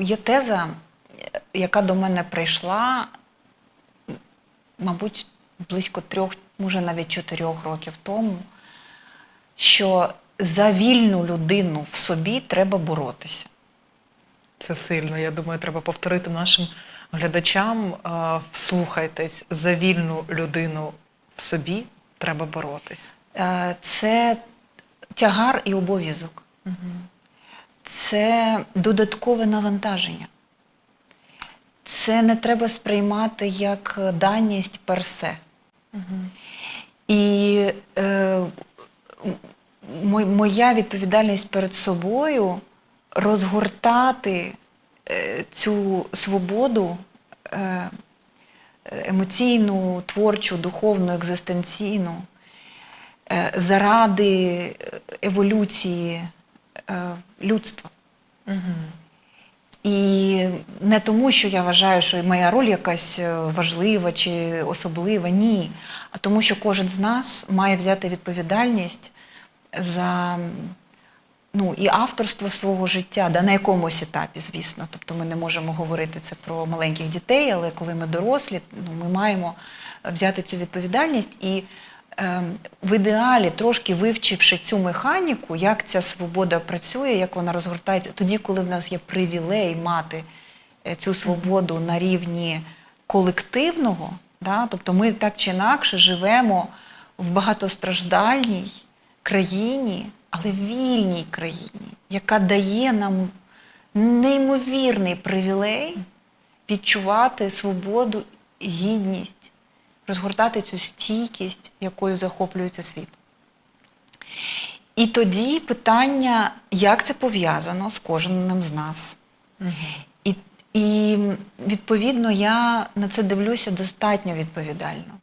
є теза, яка до мене прийшла, мабуть, близько трьох, може навіть чотирьох років тому, що за вільну людину в собі треба боротися. Це сильно. Я думаю, треба повторити нашим глядачам. Вслухайтесь, за вільну людину в собі треба боротись. Е, Це тягар і обов'язок. Це додаткове навантаження. Це не треба сприймати як даність персе. І е, моя відповідальність перед собою розгортати е, цю свободу е, емоційну, творчу, духовну, екзистенційну е, заради е, еволюції е, людства. І не тому, що я вважаю, що моя роль якась е, важлива чи особлива, ні. А тому, що кожен з нас має взяти відповідальність за ну, і авторство свого життя, да, на якомусь етапі, звісно. Тобто ми не можемо говорити це про маленьких дітей, але коли ми дорослі, ну, ми маємо взяти цю відповідальність і в ідеалі, трошки вивчивши цю механіку, як ця свобода працює, як вона розгортається, тоді, коли в нас є привілей мати е, цю свободу на рівні колективного, да, тобто ми так чи інакше живемо в багатостраждальній країні, але вільній країні, яка дає нам неймовірний привілей відчувати свободу і гідність, розгортати цю стійкість, якою захоплюється світ. І тоді питання, як це пов'язано з кожним з нас. І, і відповідно я на це дивлюся достатньо відповідально.